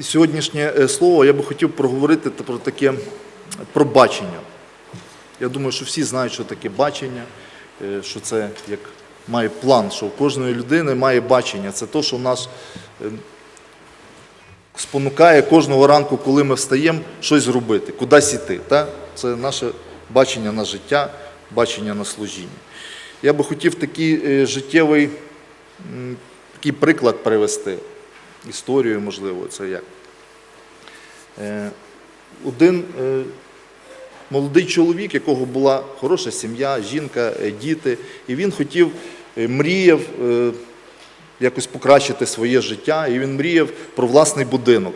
сьогоднішнє е, слово я би хотів проговорити про таке про бачення. Я думаю, що всі знають, що таке бачення, е, що це як має план, що у кожної людини має бачення. Це те, що нас е, спонукає кожного ранку, коли ми встаємо, щось зробити, кудись іти. Та? Це наше бачення на життя, бачення на служіння. Я би хотів такий е, життєвий такий приклад привести. Історію, можливо, це як. Е, Один е, молодий чоловік, якого була хороша сім'я, жінка, е, діти, і він хотів, мріяв якось покращити своє життя, і він мріяв про власний будинок.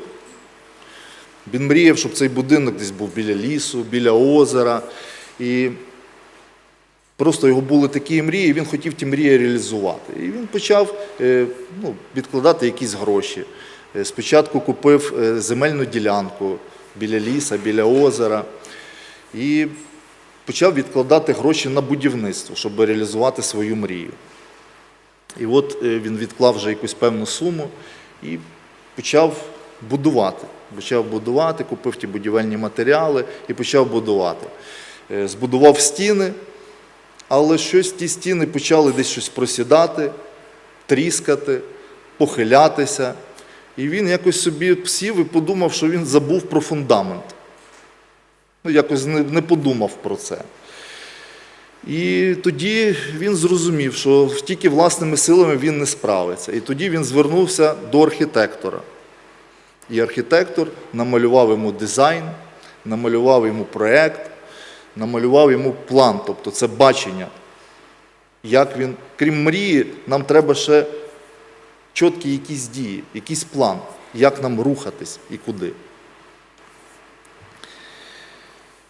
Він мріяв, щоб цей будинок десь був біля лісу, біля озера. І просто його були такі мрії, він хотів ті мрії реалізувати. І він почав е, ну, відкладати якісь гроші. Е, Спочатку купив е, земельну ділянку біля ліса, біля озера. І почав відкладати гроші на будівництво, щоб реалізувати свою мрію. І от він відклав вже якусь певну суму і почав будувати. Почав будувати, купив ті будівельні матеріали і почав будувати. Збудував стіни, але щось ті стіни почали десь щось просідати, тріскати, похилятися. І він якось собі сів і подумав, що він забув про фундамент. Ну, якось не, не подумав про це. І тоді він зрозумів, що тільки власними силами він не справиться. І тоді він звернувся до архітектора. І архітектор намалював йому дизайн, намалював йому проєкт, намалював йому план, тобто це бачення. Як він, крім мрії, нам треба ще чіткі якісь дії, якийсь план, як нам рухатись і куди.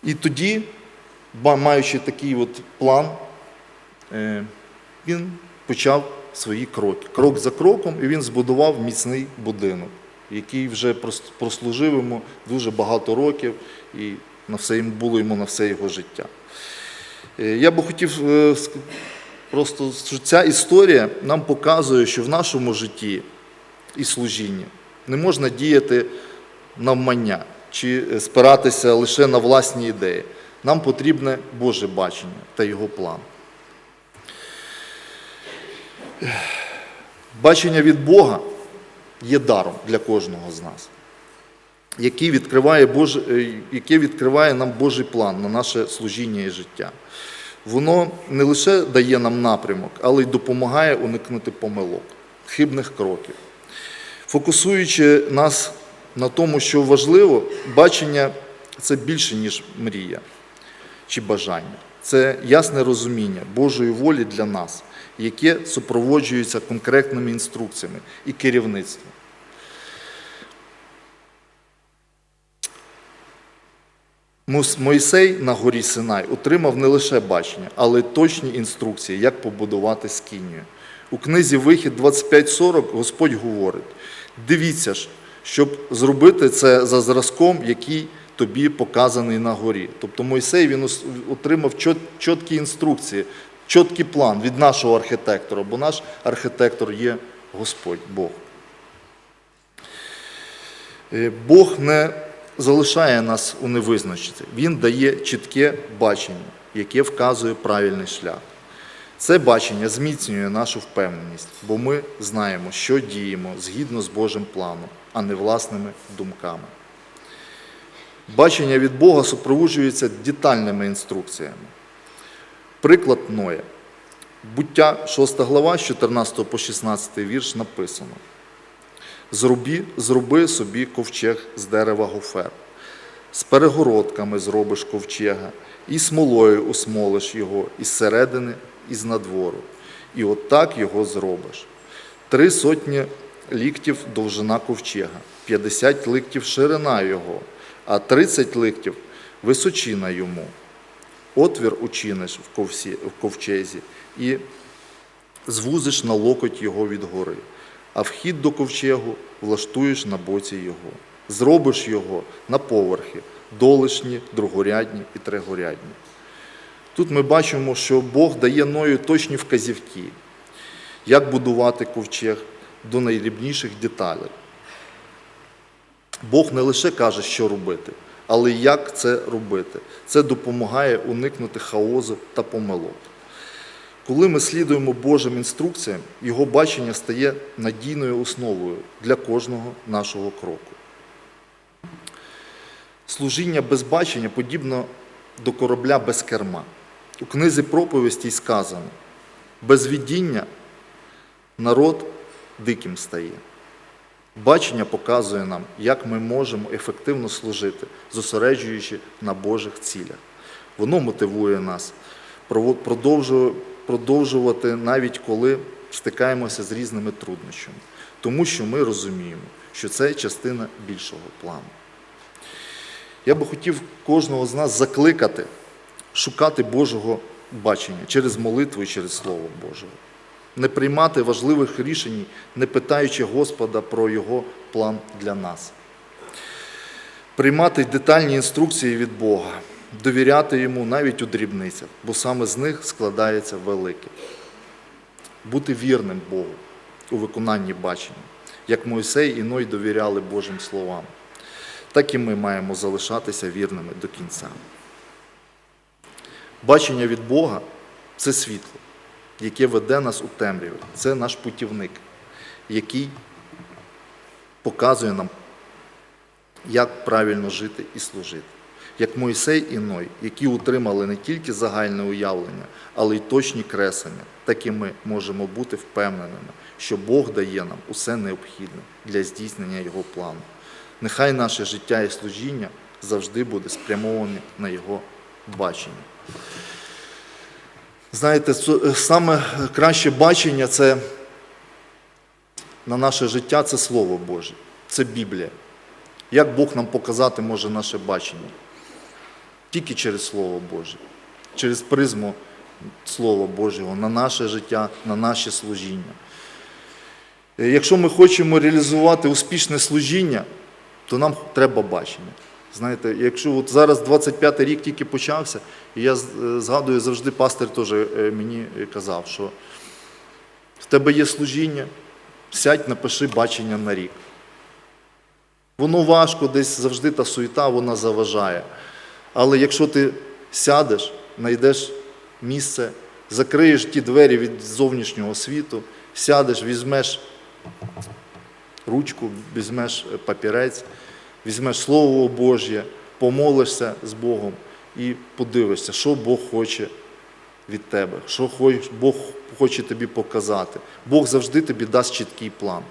І тоді, маючи такий от план, е, він почав свої кроки. Крок за кроком, і він збудував міцний будинок, який вже прослужив йому дуже багато років, і на все було йому на все його життя. Е, Я би хотів е, просто, що ця історія нам показує, що в нашому житті і служінні не можна діяти навмання чи е, спиратися лише на власні ідеї. Нам потрібне Боже бачення та його план. Бачення від Бога є даром для кожного з нас, який відкриває Боже, е, яке відкриває нам Божий план на наше служіння і життя. Воно не лише дає нам напрямок, але й допомагає уникнути помилок, хибних кроків. Фокусуючи нас на тому, що важливо, бачення це більше, ніж мрія чи бажання. Це ясне розуміння Божої волі для нас, яке супроводжується конкретними інструкціями і керівництвом. Мойсей на горі Синай отримав не лише бачення, але й точні інструкції, як побудувати скинію. У книзі Вихід 25.40 Господь говорить: дивіться ж, щоб зробити це за зразком, який тобі показаний на горі. Тобто Мойсей він отримав чіткі інструкції, чіткий план від нашого архітектора, бо наш архітектор є Господь Бог. Е, Бог не залишає нас у невизначенні. Він дає чітке бачення, яке вказує правильний шлях. Це бачення зміцнює нашу впевненість, бо ми знаємо, що діємо згідно з Божим планом, а не власними думками. Бачення від Бога супроводжується детальними інструкціями. Приклад Ноя. Буття 6 глава, з 14 по 16 вірш написано. Зроби, зроби собі ковчег з дерева гофер. З перегородками зробиш ковчега, і смолою усмолиш його із середини, і з надвору. І отак його зробиш. Три сотні ліктів довжина ковчега, 50 ликтів ширина його, а 30 ликтів височина йому. Отвір учиниш в ковчезі і звузиш на локоть його від гори, а вхід до ковчегу влаштуєш на боці його. Зробиш його на поверхи, долишні, другорядні і тригорядні. Тут ми бачимо, що Бог дає Ною точні вказівки, як будувати ковчег до найдрібніших деталей. Бог не лише каже, що робити, але як це робити. Це допомагає уникнути хаосу та помилок. Коли ми слідуємо Божим інструкціям, його бачення стає надійною основою для кожного нашого кроку. Служіння без бачення подібно до корабля без керма. У книзі проповісті сказано: без видіння народ диким стає. Бачення показує нам, як ми можемо ефективно служити, зосереджуючи на Божих цілях. Воно мотивує нас прово- продовжу- продовжувати навіть коли стикаємося з різними труднощами, тому що ми розуміємо, що це частина більшого плану. Я би хотів кожного з нас закликати шукати Божого бачення через молитву і через Слово Божого. Не приймати важливих рішень, не питаючи Господа про Його план для нас. Приймати детальні інструкції від Бога, довіряти йому навіть у дрібницях, бо саме з них складається велике. Бути вірним Богу у виконанні бачення, як Мойсей і Ной довіряли Божим словам так і ми маємо залишатися вірними до кінця. Бачення від Бога це світло, яке веде нас у темряві. Це наш путівник, який показує нам, як правильно жити і служити. Як Мойсей і Ной, які утримали не тільки загальне уявлення, але й точні креслення, так і ми можемо бути впевненими, що Бог дає нам усе необхідне для здійснення Його плану. Нехай наше життя і служіння завжди буде спрямоване на Його бачення. Знаєте, саме краще бачення це на наше життя це Слово Боже, це Біблія. Як Бог нам показати може наше бачення? Тільки через Слово Боже, через призму Слова Божого на наше життя, на наше служіння. Е, Якщо ми хочемо реалізувати успішне служіння, то нам треба бачення. Знаєте, якщо от зараз 25-й рік тільки почався, і я е, згадую, завжди пастир теж е, мені казав, що в тебе є служіння, сядь, напиши бачення на рік. Воно важко, десь завжди та суєта вона заважає. Але якщо ти сядеш, знайдеш місце, закриєш ті двері від зовнішнього світу, сядеш, візьмеш ручку, візьмеш е, папірець, візьмеш Слово Божє, помолишся з Богом і подивишся, що Бог хоче від тебе, що Бог хоче тобі показати. Бог завжди тобі дасть чіткий план.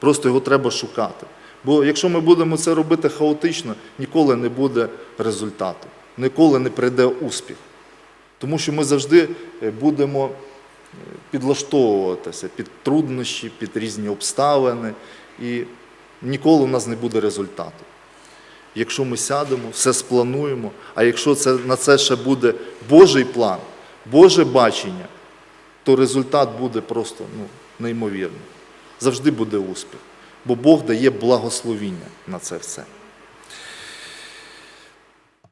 Просто його треба шукати. Бо якщо ми будемо це робити хаотично, ніколи не буде результату, ніколи не прийде успіх. Тому що ми завжди е, будемо е, підлаштовуватися під труднощі, під різні обставини, і ніколи у нас не буде результату. Якщо ми сядемо, все сплануємо, а якщо це, на це ще буде Божий план, Боже бачення, то результат буде просто ну, неймовірний. Завжди буде успіх, бо Бог дає благословіння на це все.